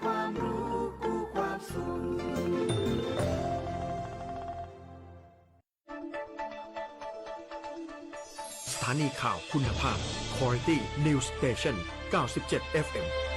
ความรู้คู่ความสุขสถานีข่าวคุณภาพ Quality News Station 97 FM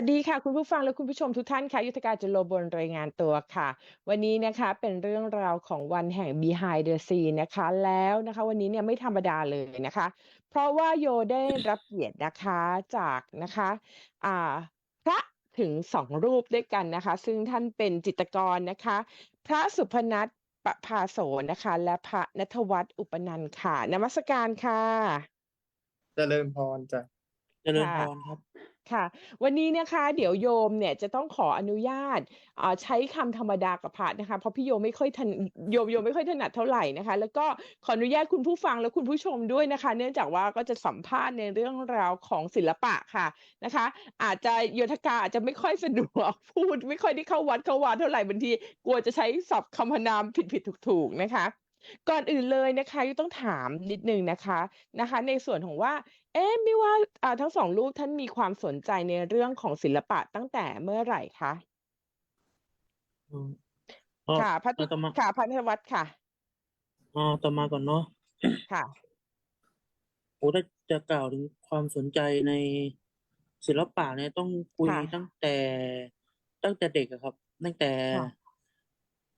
วัสดีค่ะ คุณผู้ฟังและคุณผู้ชมทุกท่านค่ะ ยุทธการจุลบลรายงานตัวค่ะ วันนี้นะคะเป็นเรื่องราวของวันแห่ง Behind the Scene นะคะ แล้วนะคะ วันนี้เนี่ยไม่ธรรมดาเลยนะคะ เพราะว่าโยได้รับเกียรตินะคะจากนะคะอ่าพระถึงสองรูปด้วยกันนะคะ ซึ่งท่านเป็นจิตรกรนะคะ พระสุพนัทประภาโสนะคะ และพระนัทวัฒน์อุปนันท์ค่ะนมัสการค่ะเจริญพรจ้ะเจริญค่ะพรครับ ค่ะ วันนี้นะคะเดี๋ยวโยมเนี่ยจะต้องขออนุญาตอ่าใช้คำธรรมดากับพระนะคะ เพราะพี่โยมไม่ค่อยทันโยมโยมไม่ค่อยถนัดเท่าไหร่นะคะ แล้วก็ขออนุญาตคุณผู้ฟังและคุณผู้ชมด้วยนะคะ เนื่องจากว่าก็จะสัมภาษณ์ในเรื่องราวของศิลปะค่ะนะคะ อาจจะโยธกาอาจจะไม่ค่อยสะดวกพูด ไม่ค่อยได้เข้าวัดเข้าวาเท่าไหร่บางทีกลัวจะใช้ศัพท์คำพนามผิดผิดถูกถูกๆนะคะก่อนอื่นเลยนะคะยุต้องถามนิดนึงนะคะนะคะ ในส่วนของว่า เอ๊ะไม่ว่าอ่าทั้งสองรูปท่านมีความสนใจในเรื่องของศิลปะตั้งแต่เมื่อไหร่คะอืมอ๋อค่ะพระเอาต่อมาค่ะพระนวัตค่ะ อ๋อต่อมาก่อนเนาะ ค่ะ โอ้ถ้าจะกล่าวถึงความสนใจในศิลปะเนี่ยต้องคุยค่ะตั้งแต่ตั้งแต่เด็กอะครับ ตั้งแต่ค่ะ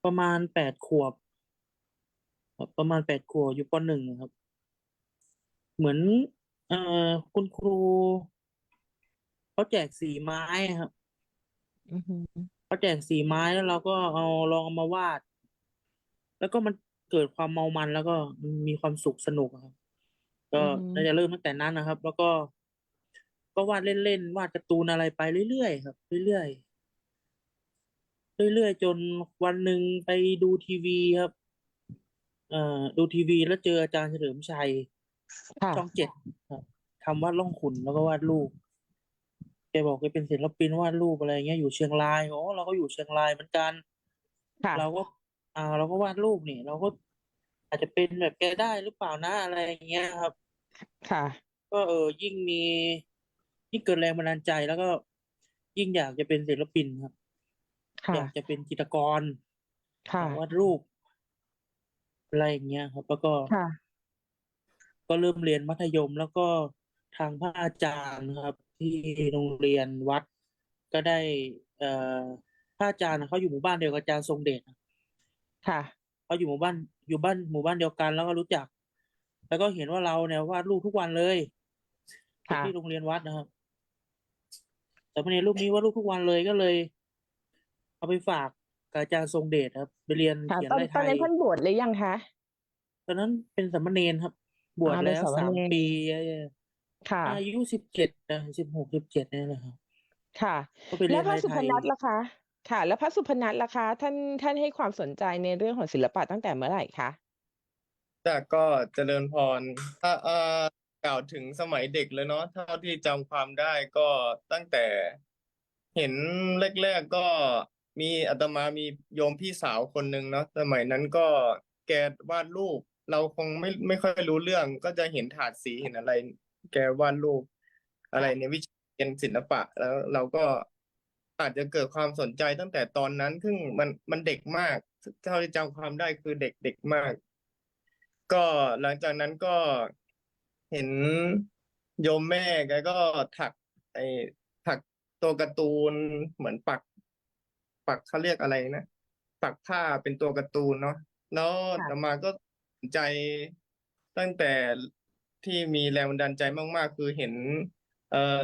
ประมาณแปดขวบครับประมาณแปดขวบอยู่ปหนึ่งครับ เหมือน เอ่อคุณครูเขาแจกสีไม้ครับอือหือเขาแจกสีไม้แล้วเราก็เอาลองเอามาวาด แล้วก็มันเกิดความเมามันแล้วก็มีความสุขสนุกอะครับ ก็น่าจะเริ่มตั้งแต่นั้นนะครับ แล้วก็ก็วาดเล่นๆวาดการ์ตูนอะไรไปเรื่อยๆครับเรื่อยๆเรื่อยๆจนวันหนึ่งไปดูทีวีครับ เอ่อดูทีวีแล้วเจออาจารย์เฉลิมชัย ค่ะช่องเจ็ดครับทำวาดล่องขุนแล้วก็วาดรูปแกบอกแกเป็นศิลปินวาดรูปอะไรเงี้ยอยู่เชียงรายโอ้เราก็อยู่เชียงรายเหมือนกันค่ะเราก็อ่าเราก็วาดรูปนี่ เราก็อาจจะเป็นแบบแกได้หรือเปล่านะอะไรอย่างเงี้ยครับ ค่ะ ก็เออยิ่งมียิ่งเกิดแรงบันดาลใจแล้วก็ ยิ่งอยากจะเป็นศิลปินครับ ค่ะ อยากจะเป็นจิตรกรค่ะ วาดรูปอะไรอย่างเงี้ยครับ แล้วก็ค่ะ ก็เริ่มเรียนมัธยม แล้วก็ทางพระอาจารย์ครับ ที่โรงเรียนวัด ก็ได้ เอ่อพระอาจารย์น่ะเขาอยู่หมู่บ้านเดียวกับอาจารย์ทรงเดชค่ะเขาอยู่หมู่บ้านอยู่บ้านหมู่บ้านเดียวกันแล้วก็รู้จัก แล้วก็เห็นว่าเราเนี่ยวาดรูปทุกวันเลยค่ะที่โรงเรียนวัดนะครับแต่พอดีรูปนี้วาดรูปทุกวันเลยก็เลย เอาไปฝากกับอาจารย์ทรงเดชครับ ไปเรียนค่ะเขียนตอนลายตไทอนยนั้นท่านบวชหรือยังคะตอนนั้นเป็นสามเณรครับ บวชอ่าเป็นแล้วสามสามเณรปีค่ะ อายุสิบเจ็ดนะสิบหกสิบเจ็ดนี่แหละครับค่ะก็ไปเรีแล้ยวนพระลายสุไทพยนัทล่ะคะ ค่ะ แล้วพระสุพนัทล่ะคะ ท่านท่านให้ความสนใจในเรื่องของศิลปะตั้งแต่เมื่อไหร่คะแต่ก็เจริญพรถ้าเอ่อกล่าวถึงสมัยเด็กเลยเนาะเท่าที่จำความได้ก็ตั้งแต่ เห็นแรกๆก็มีอาตมามีโยมพี่สาวคนหนึ่งเนาะสมัยนั้นก็แกวาดรูป เราคงไม่ไม่ค่อยรู้เรื่อง ก็จะเห็นถาดสีเห็นอะไร แกวาดรูป อะไรในวิชาเรียนศิลปะ แล้วเราก็อาจจะเกิดความสนใจตั้งแต่ตอนนั้นซึ่งมันมันเด็กมากเท่าที่จำความได้คือเด็กเด็กมาก ก็หลังจากนั้นก็เห็นโยมแม่แกก็ถัก ไอ้ถักตัวการ์ตูนเหมือนปัก ปักเขาเรียกอะไรนะปักผ้าเป็นตัวการ์ตูนเนาะแล้วค่ะอาตมาก็สน ใจตั้งแต่ที่มีแรงบันดาลใจมาก ๆ คือเห็น เอ่อ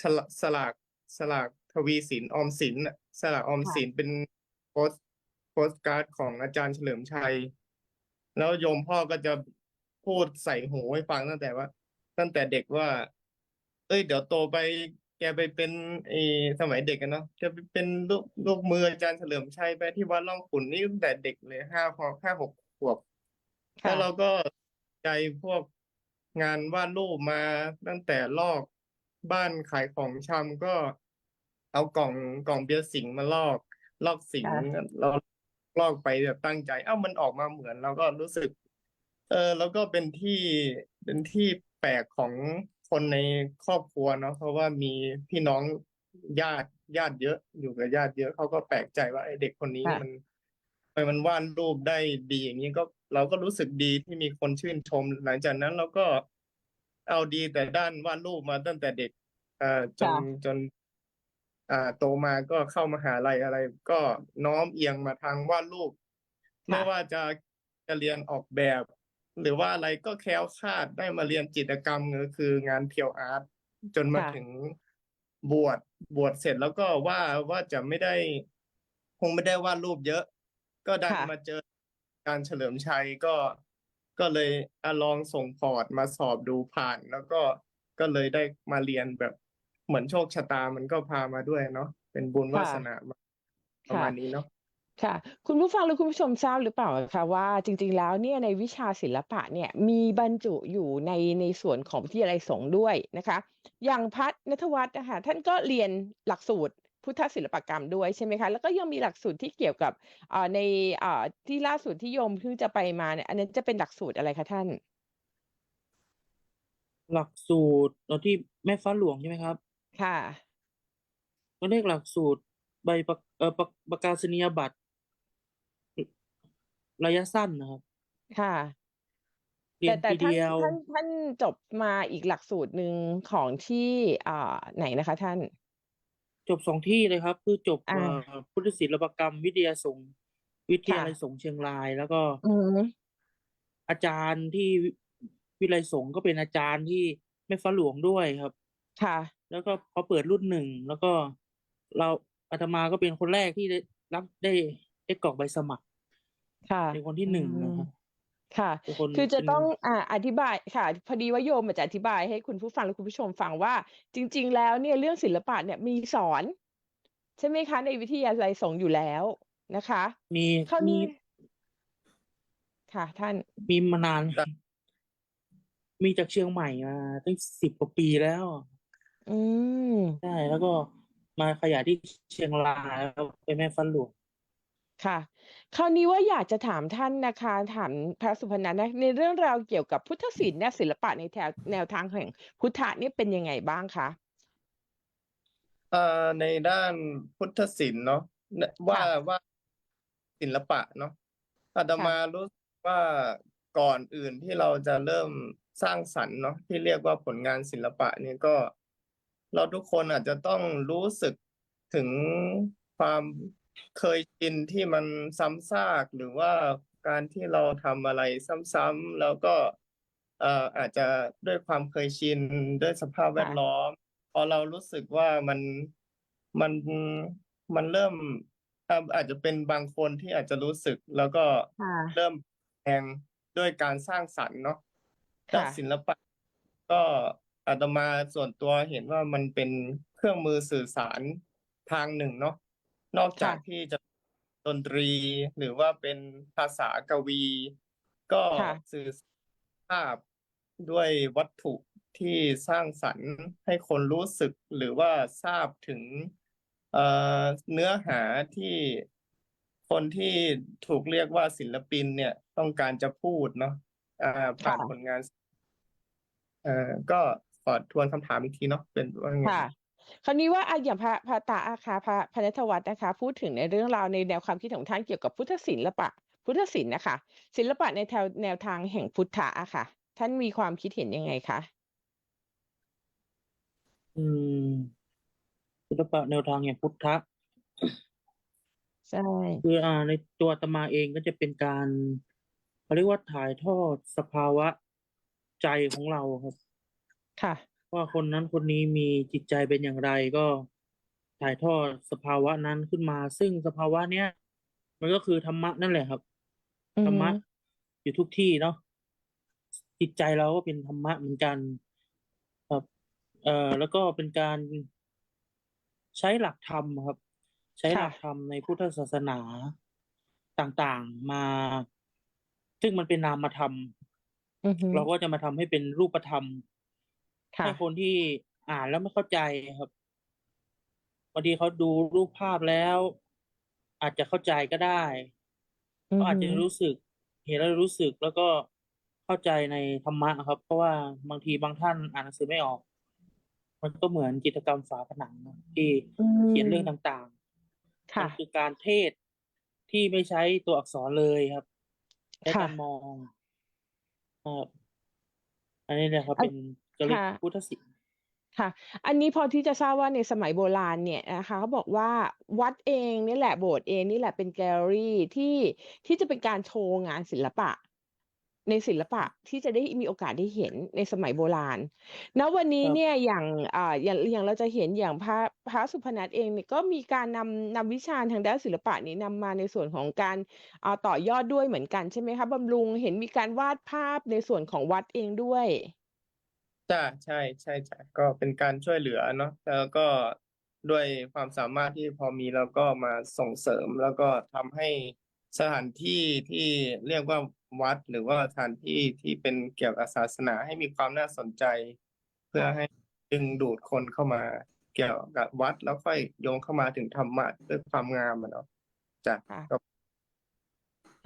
ฉลาสลากสลากทวีสินออมสินน่ะสลากออมสินเป็นโพสโพสการ์ดของอาจารย์เฉลิมชัย แล้วโยมพ่อก็จะพูดใส่หูให้ฟังตั้งแต่ว่า ตั้งแต่เด็กว่า เอ้ย เดี๋ยวโตไปแกไปเป็นไอ้สมัยเด็กกันเนาะแกไปเป็นลูกลูกมืออาจารย์เฉลิมชัยไปที่วัดร่องขุนนี่ตั้งแต่เด็กเลยห้าพอห้าหกขวบ ค่ะแล้วเราก็ใจพวกงานวาดรูปมาตั้งแต่ลอกบ้านขายของชำก็เอากล่องกล่องเบียร์สิงห์มาลอก ลอกสิงค่ะเราลอกไปแบบตั้งใจ เอ้ามันออกมาเหมือน เราก็รู้สึก เออแล้วก็เป็นที่เป็นที่แปลกของคนในครอบครัวเนาะเพราะว่ามีพี่น้องญาติญาติเยอะอยู่กับญาติเยอะเขาก็แปลกใจว่าไอ้เด็กคนนี้ค่ะมันทำไมมันวาดรูปได้ดีอย่างนี้ก็ เราก็รู้สึกดีที่มีคนชื่นชม หลังจากนั้นเราก็เอาดีแต่ด้านวาดรูปมาตั้งแต่เด็กเอ่อจนค่ะจนอ่าโตมาก็เข้ามหาลัยอะไร ก็น้อมเอียงมาทางวาดรูป ไม่ว่าจะจะเรียนออกแบบ หรือว่าอะไรก็แคล้วคลาดได้มาเรียนจิตรกรรมก็คืองานเพียวอาร์ตจนมาค่ะถึงบวชบวชเสร็จแล้วก็ว่าว่าจะไม่ได้ คงไม่ได้วาดรูปเยอะ ก็ดันค่ะมาเจอการเฉลิมชัยก็ก็เลยอะลองส่งพอร์ตมาสอบดูผ่าน แล้วก็ก็เลยได้มาเรียนแบบเหมือนโชคชะตามันก็พามาด้วยเนาะเป็นบุญวาสนามาประมาณนี้เนาะค่ะ คุณผู้ฟังหรือคุณผู้ชมทราบหรือเปล่าคะว่าจริง ๆ แล้วเนี่ยในวิชาศิลปะเนี่ยมีบรรจุอยู่ในในส่วนของวิทยาลัยสงฆ์ด้วยนะคะ อย่างพัฒนัทวัฒน์นะคะท่านก็เรียนหลักสูตร พุทธศิลปกรรมด้วยใช่ไหมคะ แล้วก็ยังมีหลักสูตรที่เกี่ยวกับอ่าในอ่าที่ล่าสุดที่โยมเพิ่งจะไปมาเนี่ยอันนั้นจะเป็นหลักสูตรอะไรคะท่าน หลักสูตรตอนที่แม่ฟ้าหลวงใช่ไหมครับ ค่ะก็เรียกหลักสูตรใบประเอ่อประประกาศนียบัตรระยะสั้นนะครับ ค่ะเรียแต่นแต่ทีท่านเดียวท่านท่านจบมาอีกหลักสูตรหนึ่งของที่อ่าไหนนะคะท่าน จบสองที่เลยครับ คือจบอ่า เอ่อพุทธศิลปกรรม วิทยาสงฆ์วิทยาค่ะลัยสงฆ์เชียงราย แล้วก็อืมอาจารย์ที่วิวิทยาลัยสงฆ์ก็เป็นอาจารย์ที่แม่ฟ้าหลวงด้วยครับ ค่ะ แล้วก็พอเปิดรุ่นหนึ่งแล้วก็เราอาตมาก็เป็นคนแรกที่ได้รับได้ได้กรอกใบสมัครค่ะ เป็นคนที่หนึ่งนะครับ ค่ะ เป็นคนคือจะเป็น ต้อง อ่า อธิบาย ค่ะ พอดีว่าโยมอาจจะอธิบายให้คุณผู้ฟังและคุณผู้ชมฟังว่า จริง ๆ แล้วเนี่ยเรื่องศิลปะเนี่ยมีสอน ใช่ไหมคะ ในวิทยาลัยสงฆ์อยู่แล้วนะคะ มีคราวมีนี้ค่ะ ท่าน มีมานานครับมีจากเชียงใหม่มาตั้งสิบกว่าปีแล้วอืม ใช่แล้วก็มาขยายที่เชียงรายแล้วไปแม่ฟ้าหลวง ค่ะ คราวนี้ว่าอยากจะถามท่านนะคะ ถามพระสุพนันท์นะในเรื่องราวเกี่ยวกับพุทธศิลป์เนี่ยศิลปะในแถวแนวทางแห่งพุทธะเนี่ยเป็นยังไงบ้างคะ เอ่อในด้านพุทธศิลป์เนาะเนี่ยว่าค่ะ ว่าศิลปะเนาะอาตมารู้สึกว่าก่อนอื่นที่เราจะเริ่มสร้างสรรค์เนาะที่เรียกว่าผลงานศิลปะเนี่ยก็ เราทุกคนอาจจะต้องรู้สึกถึงความ เคยชินที่มันซ้ำซากหรือว่าการที่เราทำอะไรซ้ำๆแล้วก็เอ่ออาจจะด้วยความเคยชินด้วยสภาพแวดค่ะล้อม พอเรารู้สึกว่ามันมันมันเริ่มอ่าอาจจะเป็นบางคนที่อาจจะรู้สึก แล้วก็ค่ะ เริ่มแปลงด้วยการสร้างสรรค์เนาะด้านค่ะ ศิลปะก็อาตมาส่วนตัวเห็นว่ามันเป็นเครื่องมือสื่อสารทางหนึ่งเนาะ นอกจากค่ะที่จะดนตรีหรือว่าเป็นภาษากวี ก็ค่ะสื่อภาพด้วยวัตถุที่สร้างสรรค์ให้คนรู้สึกหรือว่าทราบถึงเอ่อเนื้อหาที่คนที่ถูกเรียกว่าศิลปินเนี่ยต้องการจะพูดเนาะอ่าผ่านค่ะผลงาน เอ่อก็ขอทวนคำถามอีกทีเนาะเป็นว่าไงค่ะ คราวนี้ว่าอะอย่างพระพระตาอาคาพระพระนัทวัฒน์นะคะ พูดถึงในเรื่องราวในแนวความคิดของท่านเกี่ยวกับพุทธศิลปะ พุทธศิลป์นะคะ ศิลปะในแนวแนวทางแห่งพุทธะอะค่ะ ท่านมีความคิดเห็นยังไงคะอืมศิลปะแนวทางอย่างพุทธะใช่คืออ่าในตัวอาตมาเองก็จะเป็นการเขาเรียกว่าถ่ายทอดสภาวะใจของเราครับ ค่ะ ว่าคนนั้นคนนี้มีจิตใจเป็นอย่างไรก็ถ่ายทอดสภาวะนั้นขึ้นมา ซึ่งสภาวะเนี้ยมันก็คือธรรมะนั่นแหละครับอือธรรฮึ มะอยู่ทุกที่เนาะจิตใจเราก็เป็นธรรมะเหมือนกัน ครับ เอ่อแล้วก็เป็นการใช้หลักธรรมครับ ใช้หค่ะ ลักธรรมในพุทธศาสนาต่างๆมา ซึ่งมันเป็นนามธรรม อือฮึ เราก็จะมาทำให้เป็นรูปธรรม ค่ะ ให้คนที่อ่านแล้วไม่เข้าใจครับเอางทีเขาดูรูปภาพแล้ว อาจจะเข้าใจก็ได้อือเขาอาจฮึจะรู้สึก เห็นแล้วรู้สึกแล้วก็เข้าใจในธรรมะครับ เพราะว่าบางทีบางท่านอ่านหนังสือไม่ออก มันก็เหมือนจิตรกรรมฝาผนังนะที่อืเขียนเรื่มองต่างๆค่ะมันคือการเทศน์ที่ไม่ใช้ตัวอักษรเลยครับใช้ค่ะการมองครับอันนี้นะครับอันเป็น ก็เรียกค่ะ พุทธศิลป์ค่ะ อันนี้พอที่จะทราบว่าในสมัยโบราณเนี่ยนะคะเขาบอกว่าวัดเองนี่แหละโบสถ์เองนี่แหละเป็นแกลเลอรี่ที่ที่จะเป็นการโชว์งานศิลปะ ในศิลปะที่จะได้มีโอกาสได้เห็นในสมัยโบราณ ณวันนี้ครับเนี่ยอย่างอ่าอย่างอย่างเราจะเห็นอย่างพระพระสุพนัทเองเนี่ยก็มีการนำนำวิชาทางด้านศิลปะนี้นำมาในส่วนของการอ่าต่อยอดด้วยเหมือนกันใช่ไหมคะบำรุงเห็นมีการวาดภาพในส่วนของวัดเองด้วย จ้ะ ใช่ ใช่จ้ะ ก็เป็นการช่วยเหลือเนาะ แล้วก็ด้วยความสามารถที่พอมีแล้วก็มาส่งเสริม แล้วก็ทำให้สถานที่ที่เรียกว่าวัด หรือว่าสถานที่ที่เป็นเกี่ยวกับศาสนาให้มีความน่าสนใจ เพื่อค่ะ ให้ดึงดูดคนเข้ามาเกี่ยวกับวัด แล้วค่อยโยงเข้ามาถึงธรรมะด้วยความงามอะเนาะจ้ะค่ะ ก็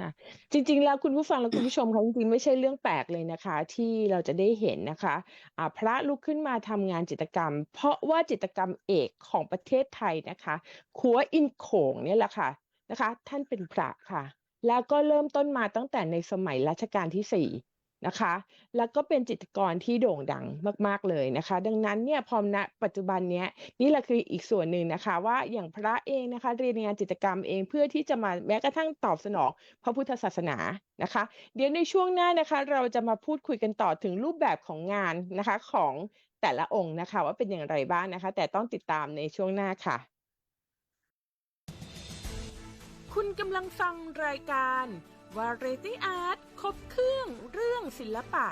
ค่ะ จริงๆ แล้วคุณผู้ฟังและคุณผู้ชมคะจริงๆ ไม่ใช่เรื่องแปลกเลยนะคะ ที่เราจะได้เห็นนะคะะพระลุกขึ้นมาทำงานจิตรกรรม เพราะว่าจิตรกรรมเอกของประเทศไทยนะคะขัวอินโขงเนี่ยแหละค่ะนะคะ ท่านเป็นพระค่ะ แล้วก็เริ่มต้นมาตั้งแต่ในสมัยรัชกาลที่สี่ นะคะ แล้วก็เป็นจิตกรที่โด่งดังมาก ๆเลยนะคะ ดังนั้นเนี่ยพอณปัจจุบันเนี้ยนี่แหละคืออีกส่วนหนึ่งนะคะว่าอย่างพระเองนะคะเรียนงานจิตกรรมเองเพื่อที่จะมาแม้กระทั่งตอบสนองพระพุทธศาสนานะคะ เดี๋ยวในช่วงหน้านะคะ เราจะมาพูดคุยกันต่อถึงรูปแบบของงานนะคะของแต่ละองค์นะคะ ว่าเป็นอย่างไรบ้างนะคะ แต่ต้องติดตามในช่วงหน้าค่ะ คุณกำลังฟังรายการ Variety Art ครบเครื่องเรื่องศิลปะ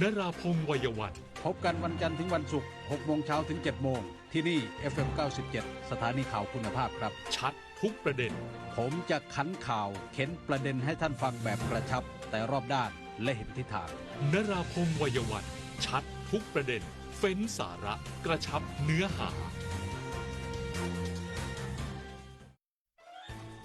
นราพงศ์วัยวันพบกันวันจันทร์ถึงวันศุกร์6โมงเช้าถึง 7 โมง ที่นี่ FM 97 สถานีข่าวคุณภาพครับ ชัดทุกประเด็น ผมจะขันข่าวเข็นประเด็นให้ท่านฟังแบบกระชับ แต่รอบด้านและเห็นทิศทาง นราพงศ์วัยวันชัดทุกประเด็น เฟ้นสาระ กระชับเนื้อหา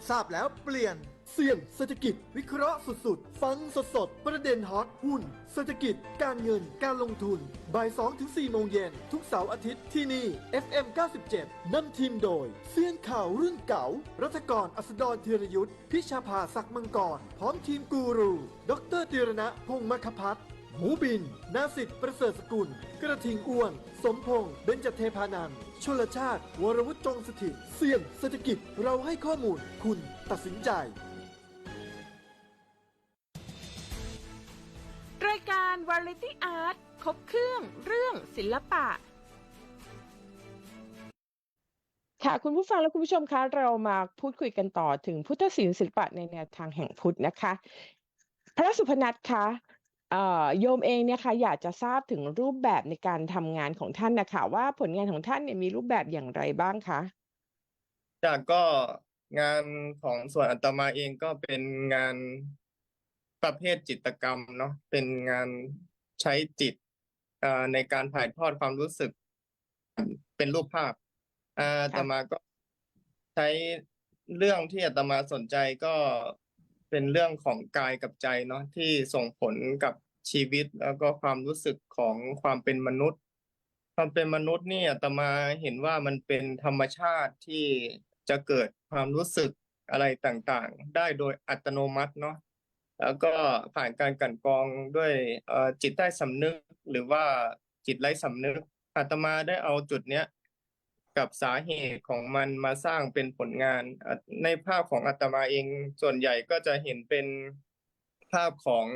ทราบแล้วเปลี่ยน เสี่ยงเศรษฐกิจวิเคราะห์สุดๆ ฟังสดๆ ประเด็นฮอตหุ้น เศรษฐกิจการเงินการลงทุนบ่าย2ถึง4โมงเย็นทุกเสาร์อาทิตย์ที่นี่ FM 97นำทีมโดยเซียนข่าวรุ่นเก่า รัฐกรอัสดรธีรยุทธพิชาภาศักดิ์มังกร พร้อมทีมกูรู ดรติรณะพงศ์มคพัฒน์หมูบิน นาสิทธิ์ประเสริฐสกุล กระทิงอ้วน สมพงษ์เบญจเทพานันท์ชลชาติ วรวุฒิจงสถิตเสี่ยงเศรษฐกิจเราให้ข้อมูล คุณตัดสินใจายการ Variety Art ครบเครื่องเรื่องศิลปะ ค่ะคุณผู้ฟังและคุณผู้ชมคะเรามาพูดคุยกันต่อถึงพุทธศิลป์ศิลปะในแนวทางแห่งพุทธนะคะ พระสุพนัทคะเอ่อโยมเองเนี่ยค่ะอยากจะทราบถึงรูปแบบในการทำงานของท่านนะคะว่าผลงานของท่านเนี่ยมีรูปแบบอย่างไรบ้างคะจากก็งานของส่วนอาตมาเองก็เป็นงาน ประเภทจิตรกรรมเนาะเป็นงานใช้จิตอ่าในการถ่ายทอดความรู้สึก เป็นรูปภาพอ่าอาตมาก็ใช้เรื่องที่อาตมาสนใจก็เป็นเรื่องของกายกับใจเนาะที่ส่งผลกับชีวิตแล้วก็ความรู้สึกของความเป็นมนุษย์ ความเป็นมนุษย์นี่อาตมาเห็นว่ามันเป็นธรรมชาติที่จะเกิดความรู้สึกอะไรต่างๆ ได้โดยอัตโนมัติเนาะ แล้วก็ผ่านการกันกรองด้วยจิตใต้สำนึกหรือว่าจิตไร้สำนึกอาตมาได้เอาจุดเนี้ยกับสาเหตุของมันมาสร้างเป็นผลงาน ในภาพของอาตมาเองส่วนใหญ่ก็จะเห็นเป็นภาพของ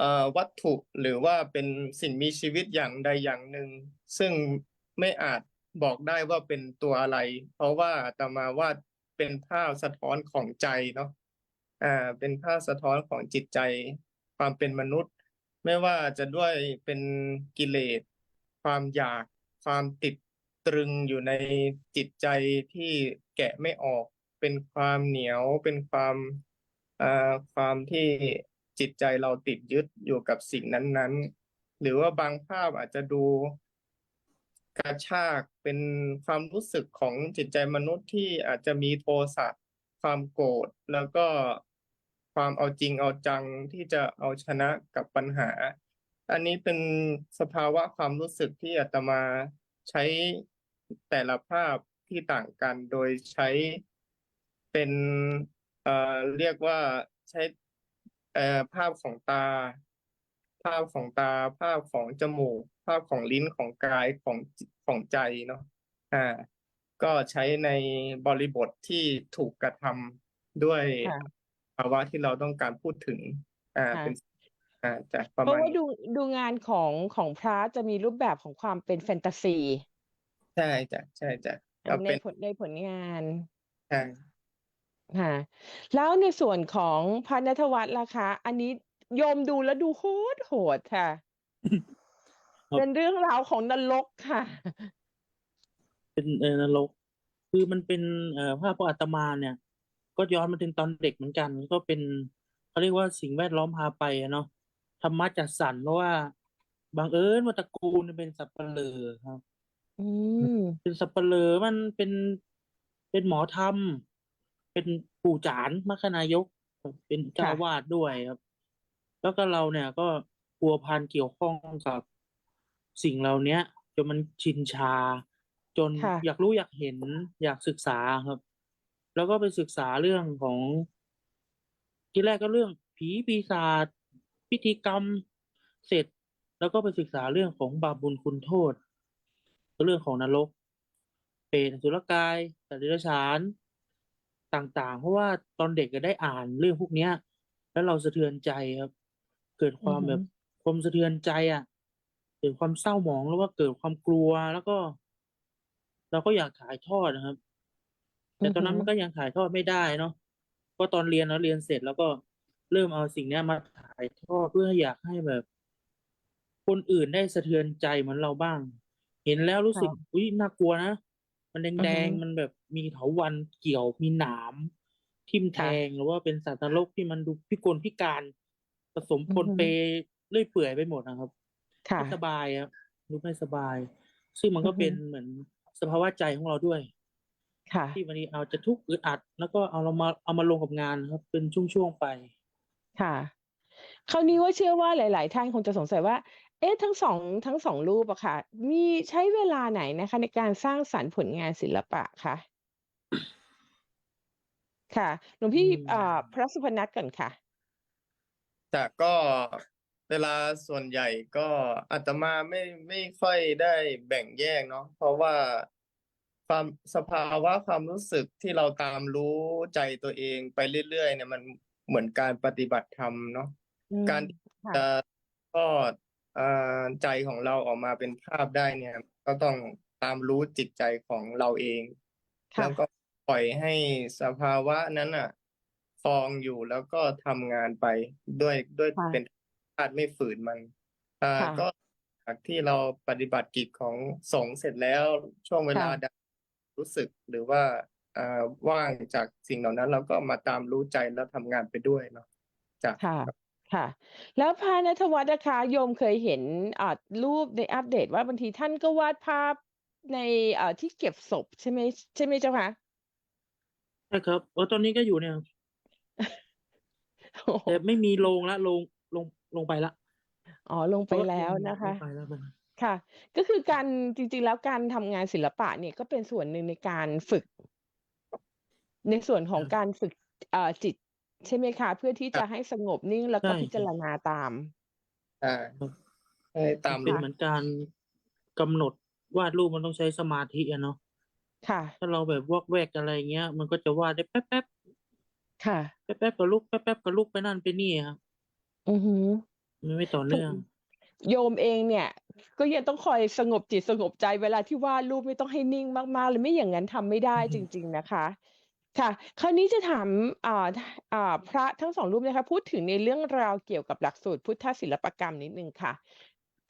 อวัตถุหรือว่าเป็นสิ่งมีชีวิตอย่างใดอย่างหนึ่ง ซึ่งไม่อาจบอกได้ว่าเป็นตัวอะไร เพราะว่าอาตมาวาดเป็นภาพสะท้อนของใจเนาะ อ่าเป็นภาพสะท้อนของจิตใจความเป็นมนุษย์ ไม่ว่าจะด้วยเป็นกิเลส ความอยากความติดตรึงอยู่ในจิตใจที่แกะไม่ออก เป็นความเหนียวเป็นความอ่าความที่จิตใจเราติดยึดอยู่กับสิ่งนั้น ๆ หรือว่าบางภาพอาจจะดูกระชากเป็นความรู้สึกของจิตใจมนุษย์ที่อาจจะมีโทสะความโกรธแล้วก็ ความเอาจริงเอาจังที่จะเอาชนะกับปัญหา อันนี้เป็นสภาวะความรู้สึกที่อาตมาใช้แต่ละภาพที่ต่างกัน โดยใช้เป็นเอ่อเรียกว่าใช้เอ่อภาพของตา ภาพของตา ภาพของจมูก ภาพของลิ้นของกายของของใจเนาะอ่า ก็ใช้ในบริบทที่ถูกกระทำด้วย ภาวะที่เราต้องการพูดถึง อ่าค่ะ เป็นอ่าจากประเพราะมาณว่านี้ดูดูงานของของพระจะมีรูปแบบของความเป็นแฟนตาซีใช่จ้ะใช่จ้ะก็ในเป็นผลในผลงานใช่ค่ะแล้วในส่วนของพระนัทวัฒน์ล่ะคะ อันนี้โยมดูแล้วดูโหดโหดค่ะ ครับเป็นเรื่องราวของนรกค่ะ เป็นเออนรก คือมันเป็นเอ่อภาพของอาตมาเนี่ย ก็ย้อนมาถึงตอนเด็กเหมือนกัน ก็เป็นเขาเรียกว่าสิ่งแวดล้อมพาไปอะเนาะธรรมะจัดสรรเพราะว่าบังเอิญว่าตระกูลเป็นสับปะเลอครับอืมเป็นสับปะเลอมันเป็นเป็นหมอธรรม เป็นปู่จานมรคนายกครับเป็นเจ้าค่ะอาวาสด้วยครับ แล้วก็เราเนี่ยก็พัวพันเกี่ยวข้องกับสิ่งเหล่าเนี้ยจนมันชินชา จนค่ะอยากรู้อยากเห็นอยากศึกษาครับ แล้วก็ไปศึกษาเรื่องของที่แรกก็เรื่องผีปีศาจพิธีกรรมเสร็จ แล้วก็ไปศึกษาเรื่องของบาปบุญคุณโทษ เรื่องของนรก เปรตอสุรกายสัตว์เดรัจฉานต่างๆ เพราะว่าตอนเด็กก็ได้อ่านเรื่องพวกเนี้ย แล้วเราสะเทือนใจครับ เกิดความอือหืแบอบความสะเทือนใจอะ เกิดความเศร้าหมองแล้วก็เกิดความกลัวแล้วก็ เราก็อยากถ่ายทอดนะครับ แต่ตอนนั้นมันก็ยังถ่ายทอดไม่ได้เนาะเพราะตอนเรียนเราเรียนเสร็จแล้วก็เริ่มเอาสิ่งเนี้ยมาถ่ายทอดเพื่ออยากให้แบบ คนอื่นได้สะเทือนใจเหมือนเราบ้าง เห็นแล้วรู้สึกค่ะอุ้ยน่ากลัวนะมันอือแดฮึงๆมันแบบมีเถาวัลย์เกี่ยวมีหนามทิ่มแทค่ะงหรือว่าเป็นสัตว์นรกที่มันดูพิกลพิการผสมอืปอนฮึเปเลื่อยเปื่อยไปหมดนะครับค่ะไม่สบายครับรู้ไม่สบาย ซึ่งมันก็อือฮึเป็นเหมือนสภาวะใจของเราด้วย ค่ะ ที่บางทีเอาจะทุกข์อึดอัด แล้วก็เอาเรามาเอามาลงกับงานครับ เป็นช่วงๆไป ค่ะ คราวนี้ว่าเชื่อว่าหลาย ๆ ท่านคงจะสงสัยว่า เอ๊ะทั้งสองทั้งสองรูปอะค่ะ มีใช้เวลาไหนนะคะ ในการสร้างสรรค์ผลงานศิลปะคะ ค่ะหลวงพี่อืมอ่าพระสุพนัทก่อนค่ะ แต่ก็เวลาส่วนใหญ่ก็อาตมาไม่ไม่ค่อยได้แบ่งแยกเนาะเพราะว่า ความสภาวะความรู้สึกที่เราตามรู้ใจตัวเองไปเรื่อยๆเนี่ยมันเหมือนการปฏิบัติธรรมเนาะอืมการค่ะจะทอดเอ่อใจของเราออกมาเป็นภาพได้เนี่ย ก็ต้องตามรู้จิตใจของเราเองค่ะแล้วก็ปล่อยให้สภาวะนั้นอะฟองอยู่แล้วก็ทำงานไปด้วยด้วยค่ะเป็นธรรมชาติไม่ฝืนมันอ่าค่ะก็จากที่เราปฏิบัติกิจของสงฆ์เสร็จแล้วช่วงเวลาค่ะใด รู้สึกหรือว่าอ่าว่างจากสิ่งเหล่านั้นเราก็มาตามรู้ใจแล้วทำงานไปด้วยเนาะจากค่ะ ค่ะ แล้วพระนัทวัฒน์นะคะโยมเคยเห็นอ่ารูปในอัปเดตว่าบางทีท่านก็วาดภาพในอ่าที่เก็บศพใช่ไหมใช่ไหมเจ้าคะใช่ครับเออตอนนี้ก็อยู่เนี่ยโอ้โหแต่ไม่มีโรงละโรงลงลงไปละอ๋อลงไปเพราะาแล้วลงนะคะ ลงไปแล้วมัน ค่ะ ก็คือการ จริง ๆ แล้วการทำงานศิลปะเนี่ย ก็เป็นส่วนหนึ่งในการฝึก ในส่วนของการฝึก เอ่อ จิต ใช่ไหมคะ เพื่อที่จะให้สงบนิ่ง แล้วก็ใช่พิจารณาตามอ่าให้ตามเป็นรู้เหมือนการกำหนด วาดรูปมันต้องใช้สมาธิอะเนาะ ค่ะ ถ้าเราแบบวอกแวก อะไรเงี้ย มันก็จะวาดได้แป๊บแป๊บค่ะ แป๊บแป๊บก็ลุก แป๊บแป๊บก็ลุก ไปนั่นไปนี่ครับ อือหือมันไม่ต่อเนื่อง โยมเองเนี่ย ก็ยังต้องคอยสงบจิตสงบใจเวลาที่วาดรูปไม่ต้องให้นิ่งมากๆเลยไม่อย่างนั้นทำไม่ได้อือฮึจริง ๆนะคะ ค่ะ คราวนี้จะถามอ่าอ่าพระทั้งสองรูปนะคะ พูดถึงในเรื่องราวเกี่ยวกับหลักสูตรพุทธศิลปกรรมนิดนึงค่ะ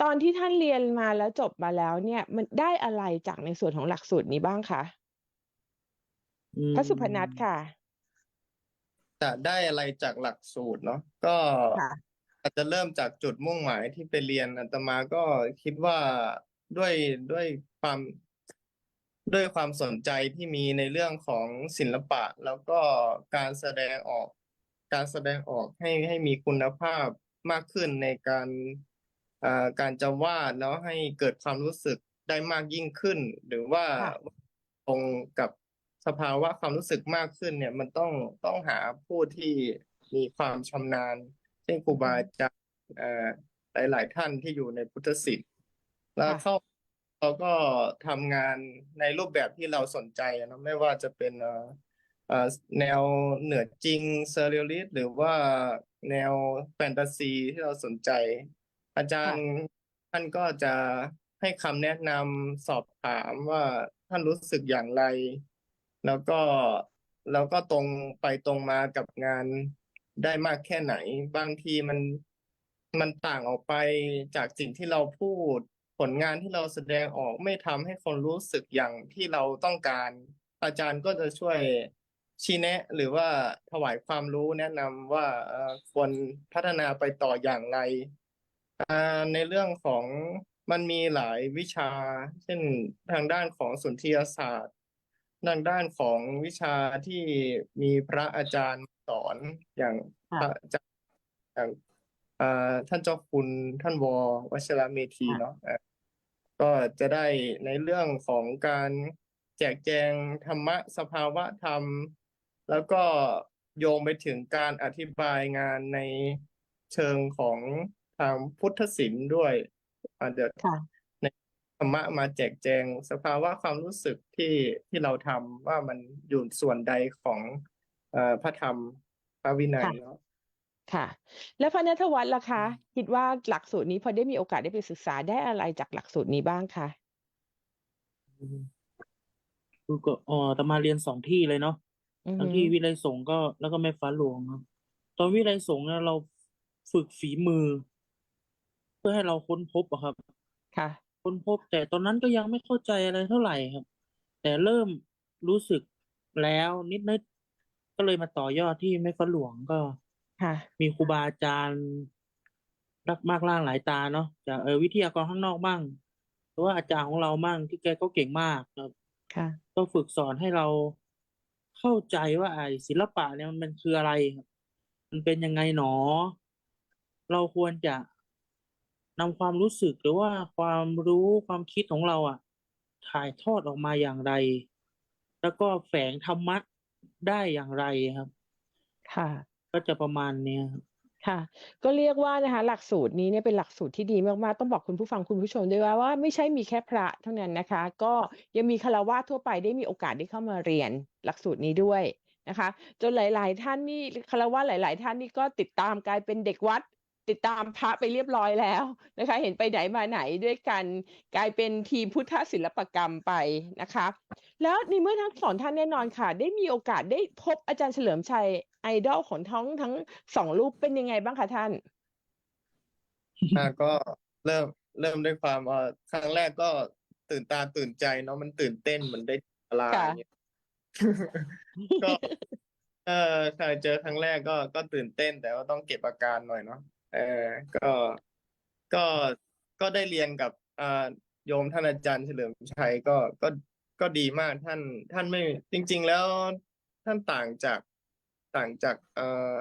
ตอนที่ท่านเรียนมาแล้วจบมาแล้วเนี่ย มันได้อะไรจากในส่วนของหลักสูตรนี้บ้างคะอืมพระสุพนัทค่ะ จะได้อะไรจากหลักสูตรเนาะก็ค่ะ อาจจะเริ่มจากจุดมุ่งหมายที่ไปเรียนอาตมาก็คิดว่าด้วยด้วยความด้วยความสนใจที่มีในเรื่องของศิลปะ แล้วก็การแสดงออก การแสดงออกให้ให้มีคุณภาพมากขึ้นในการอ่าการจะวาดแล้วให้เกิดความรู้สึกได้มากยิ่งขึ้น หรือว่าค่ะตรงกับสภาวะความรู้สึกมากขึ้นเนี่ย มันต้องต้องหาผู้ที่มีความชำนาญ เช่นครูบาอาจารย์เอ่อหลาย ๆ ท่านที่อยู่ในพุทธศิลป์แล้วค่ะ เข้าเราก็ทำงานในรูปแบบที่เราสนใจอะเนอะไม่ว่าจะเป็นเอ่อเอ่อแนวเหนือจริงเซอร์เรียลิสหรือว่าแนวแฟนตาซีที่เราสนใจ อาจารย์ท่านก็จะให้คำแนะนำสอบถามว่าท่านรู้สึกอย่างไร แล้วก็แล้วก็ตรงไปตรงมากับงาน ได้มากแค่ไหน บางทีมันมันต่างออกไปจากสิ่งที่เราพูด ผลงานที่เราแสดงออกไม่ทำให้คนรู้สึกอย่างที่เราต้องการ อาจารย์ก็จะช่วยชี้แนะ หรือว่าถวายความรู้แนะนำว่าเอ่อควรพัฒนาไปต่ออย่างไรอ่าในเรื่องของมันมีหลายวิชา เช่นทางด้านของสุนทรียศาสตร์ทางด้านของวิชาที่มีพระอาจารย์ สอนอย่างพระอาจารย์อย่างอ่าท่านเจ้าคุณท่านววชิระเมธีเนาะเอ่อก็จะได้ในเรื่องของการแจกแจงธรรมะสภาวะธรรม แล้วก็โยงไปถึงการอธิบายงานในเชิงของทางพุทธศิลป์ด้วยอ่าเดี๋ยว ค่ะ ธรรมะมาแจกแจงสภาวะความรู้สึกที่ที่เราทำว่ามันอยู่ส่วนใดของ เอ่อพระธรรมพระวินัยค่ะ เนาะ ค่ะ แล้วพระนัทวัฒน์ล่ะคะ คิดว่าหลักสูตรนี้พอได้มีโอกาสได้ไปศึกษาได้อะไรจากหลักสูตรนี้บ้างคะ คือก็เอ๋อแต่มาเรียนสองที่เลยเนาะอือทั้งฮึที่วิไลสงฆ์ก็แล้วก็แม่ฟ้าหลวงครับ ตอนวิไลสงฆ์เนี่ยเราฝึกฝีมือ เพื่อให้เราค้นพบอะครับ ค่ะ ค้นพบแต่ตอนนั้นก็ยังไม่เข้าใจอะไรเท่าไหร่ครับ แต่เริ่มรู้สึกแล้วนิดนิด ก็เลยมาต่อยอดที่แม่ฟ้าหลวงก็ค่ะ มีครูบาอาจารย์รักมากล่างหลายตาเนาะจากเออวิทยากรข้างนอกบ้างหรือว่าอาจารย์ของเรามั่งที่แกก็เก่งมากครับ ค่ะก็ฝึกสอนให้เราเข้าใจว่าไอ้ศิลปะเนี่ยมันคืออะไรครับ มันเป็นยังไงหนอ เราควรจะนำความรู้สึกหรือว่าความรู้ความคิดของเราอะถ่ายทอดออกมาอย่างไร แล้วก็แฝงธรรมะ ได้อย่างไรครับ ค่ะ ก็จะประมาณเนี้ยครับ ค่ะ ก็เรียกว่านะคะ หลักสูตรนี้เนี่ยเป็นหลักสูตรที่ดีมากๆ ต้องบอกคุณผู้ฟังคุณผู้ชมด้วยว่าว่าไม่ใช่มีแค่พระเท่านั้นนะคะ ก็ยังมีฆราวาสทั่วไปได้มีโอกาสได้เข้ามาเรียนหลักสูตรนี้ด้วยนะคะ จนหลาย ๆ ท่านนี่ฆราวาสหลาย ๆ ท่านนี่ก็ติดตามกลายเป็นเด็กวัด ติดตามพระไปเรียบร้อยแล้วนะคะ เห็นไปไหนมาไหนด้วยกันกลายเป็นทีมพุทธศิลปกรรมไปนะคะ แล้วในเมื่อทั้งสองท่านแน่นอนค่ะ ได้มีโอกาสได้พบอาจารย์เฉลิมชัยไอดอลของทั้งทั้งสองรูปเป็นยังไงบ้างคะท่านอ่าก็เริ่มเริ่มด้วยความเอ่อครั้งแรกก็ตื่นตาตื่นใจเนาะมันตื่นเต้นเหมือนได้ดาราค่ะอย่างเงี้ยก็เออใช่เจอครั้งแรกก็ก็ตื่นเต้นแต่ว่าต้องเก็บอาการหน่อยเนาะ เออก็ก็ก็ได้เรียนกับอ่าโยมท่านอาจารย์เฉลิมชัยก็ก็ก็ดีมากท่าน ท่านไม่จริง ๆ แล้วท่านต่างจากต่างจากเอ่อ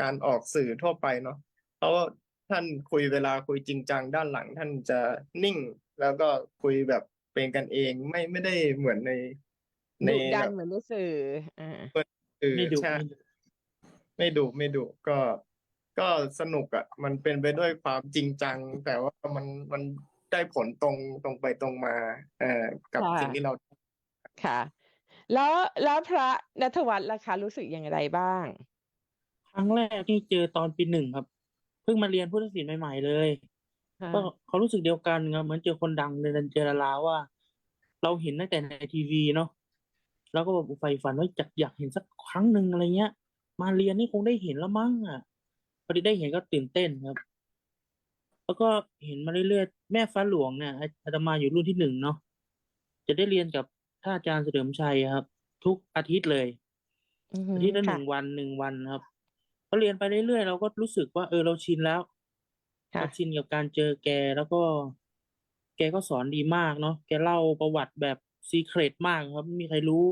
การออกสื่อทั่วไปเนาะเพราะว่าท่านคุยเวลาคุยจริงจังด้านหลัง ท่านจะนิ่งแล้วก็คุยแบบเป็นกันเองไม่ไม่ได้เหมือนใน ในดุดันแบบเหมือนในสื่ออ่าสื่อไม่ดุใช่ไม่ดุไม่ดุไม่ดุก็ ก็สนุกอะ มันเป็นไปด้วยความจริงจัง แต่ว่ามันมันได้ผลตรงตรงไปตรงมา เอ่อกับค่ะสิ่งที่เราค่ะ แล้วแล้วพระนัทวัฒน์ล่ะคะรู้สึกอย่างไรบ้าง ครั้งแรกที่เจอตอนปีหนึ่งครับ เพิ่งมาเรียนพุทธศิลป์ใหม่ๆเลยค่ะก็เขารู้สึกเดียวกันครับเหมือนเจอคนดังในดันเจอราลาว่า เราเห็นตั้งแต่ในทีวีเนาะแล้วก็แบบใฝ่ฝันว่าอยากอยากเห็นสักครั้งหนึ่งอะไรเงี้ย มาเรียนนี่คงได้เห็นแล้วมั้งอะพ อดีได้เห็นก็ตื่นเต้นครับ แล้วก็เห็นมาเรื่อยๆ แม่ฟ้าหลวงเนี่ยอาอาตมาอยู่รุ่นที่หนึ่งเนาะจะได้เรียนกับท่านอาจารย์เฉลิมชัยครับ ทุกอาทิตย์เลยอือฮึอาทิตย์ละหค่ะนึ่งวันหนึ่งวันครับพอเรียนไปเรื่อยๆเราก็รู้สึกว่า เออเราชินแล้วค่ะเราชินกับการเจอแกแล้วก็ แกก็สอนดีมากเนาะแกเล่าประวัติแบบซีเครตมากครับไม่มีใครรู้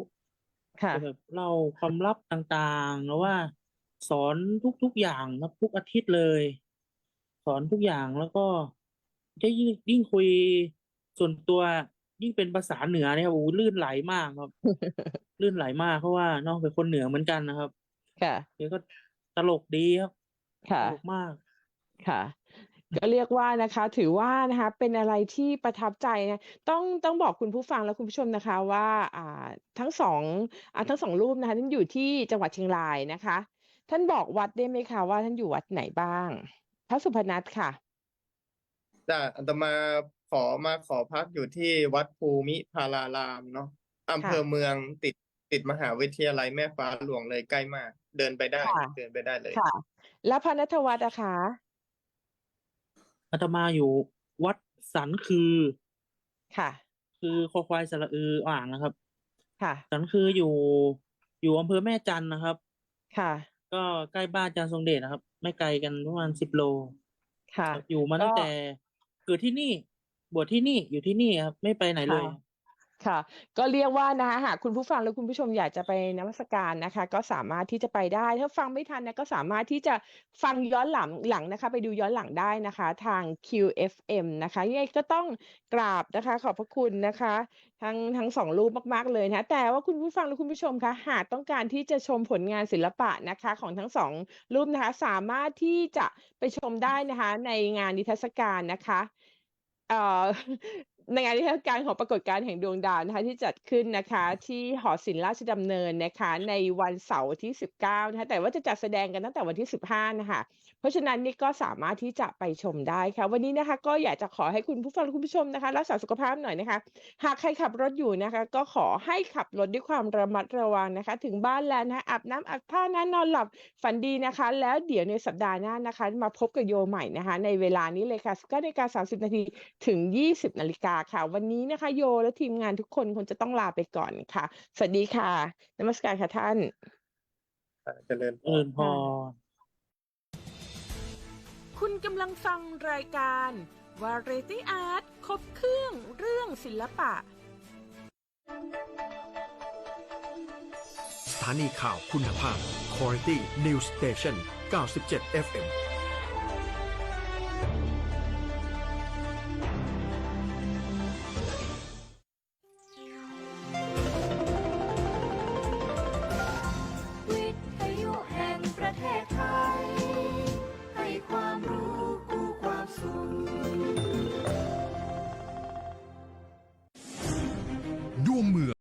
ค่ะแกแบบเล่าความลับต่างๆแล้วว่า สอนทุกๆอย่างครับทุกอาทิตย์เลย สอนทุกอย่างแล้วก็จะยิ่งยิ่งคุยส่วนตัวยิ่งเป็นภาษาเหนือเนี่ยครับโอ้โหลื่นไหลมากครับ ลื่นไหลมากเพราะว่าน้องเป็นคนเหนือเหมือนกันนะครับค่ะแกก็ตลกดีครับค่ะตลกมาก ค่ะ ก็เรียกว่านะคะ ถือว่านะคะ เป็นอะไรที่ประทับใจนะ ต้องต้องบอกคุณผู้ฟังและคุณผู้ชมนะคะว่า อ่าทั้งสองอ่าทั้งสองรูปนะคะท่านอยู่ที่จังหวัดเชียงรายนะคะ ท่านบอกวัดได้ไหมคะว่าท่านอยู่วัดไหนบ้าง พระสุพนัทค่ะจ้ะอาตมาขอมาขอพักอยู่ที่วัดภูมิพารารามเนาะอำเภอค่ะเมืองติดติดมหาวิทยาลัยแม่ฟ้าหลวงเลยใกล้มาก เดินไปได้ค่ะเดินไปได้เลยค่ะ แล้วพระนัทวัฒน์อะคะอาตมาอยู่วัดสันคือค่ะ คือคอควายสระอืออ่างนะครับ ค่ะ สันคืออยู่อยู่อำเภอแม่จันทน์นะครับ ค่ะ ก็ใกล้บ้านอาจารย์ทรงเดชนะครับ ไม่ไกลกันประมาณสิบโล ค่ะ อยู่มาตั้งก็แต่เกิดที่นี่ บวชที่นี่อยู่ที่นี่ครับ ไม่ไปไหนเลย ค่ะ ค่ะ ก็เรียกว่านะคะหากคุณผู้ฟังและคุณผู้ชมอยากจะไปนมัสการนะคะ ก็สามารถที่จะไปได้ ถ้าฟังไม่ทันนะก็สามารถที่จะฟังย้อนหลังหลังนะคะ ไปดูย้อนหลังได้นะคะ ทาง QFM นะคะยังไงก็ต้องกราบนะคะ ขอบพระคุณนะคะ ทั้งทั้งสองรูปมากๆเลยนะแต่ว่าคุณผู้ฟังและคุณผู้ชมคะหากต้องการที่จะชมผลงานศิลปะนะคะ ของทั้งสองรูปนะคะ สามารถที่จะไปชมได้นะคะ ในงานนิทรรศการนะคะ ในงานนิทรรศการของปรากฏการณ์แห่งดวงดาวนะคะที่จัดขึ้นนะคะ ที่หอศิลป์ราชดำเนินนะคะ ในวันเสาร์ที่ 19นะคะแต่ว่าจะจัดแสดงกันตั้งแต่วันที่ 15 นะคะเพราะฉะนั้นนี่ก็สามารถที่จะไปชมได้ค่ะ วันนี้นะคะ ก็อยากจะขอให้คุณผู้ฟังและคุณผู้ชมนะคะรักษาสุขภาพหน่อยนะคะ หากใครขับรถอยู่นะคะ ก็ขอให้ขับรถด้วยความระมัดระวังนะคะ ถึงบ้านแล้วนะคะอาบน้ำอาบท่านะนอนหลับฝันดีนะคะ แล้วเดี๋ยวในสัปดาห์หน้านะคะ มาพบกับโยใหม่นะคะ ในเวลานี้เลยค่ะ19นาฬิกา30 นาทีถึง 20 นาฬิกาค่ะ วันนี้นะคะ โยและทีมงานทุกคนคงจะต้องลาไปก่อนค่ะ สวัสดีค่ะนมัสการค่ะท่านเจริญพเอิรนพร คุณกำลังฟังรายการวาไรตี้อาร์ตครบเครื่องเรื่องศิลปะ สถานีข่าวคุณภาพ Quality News Station 97 FM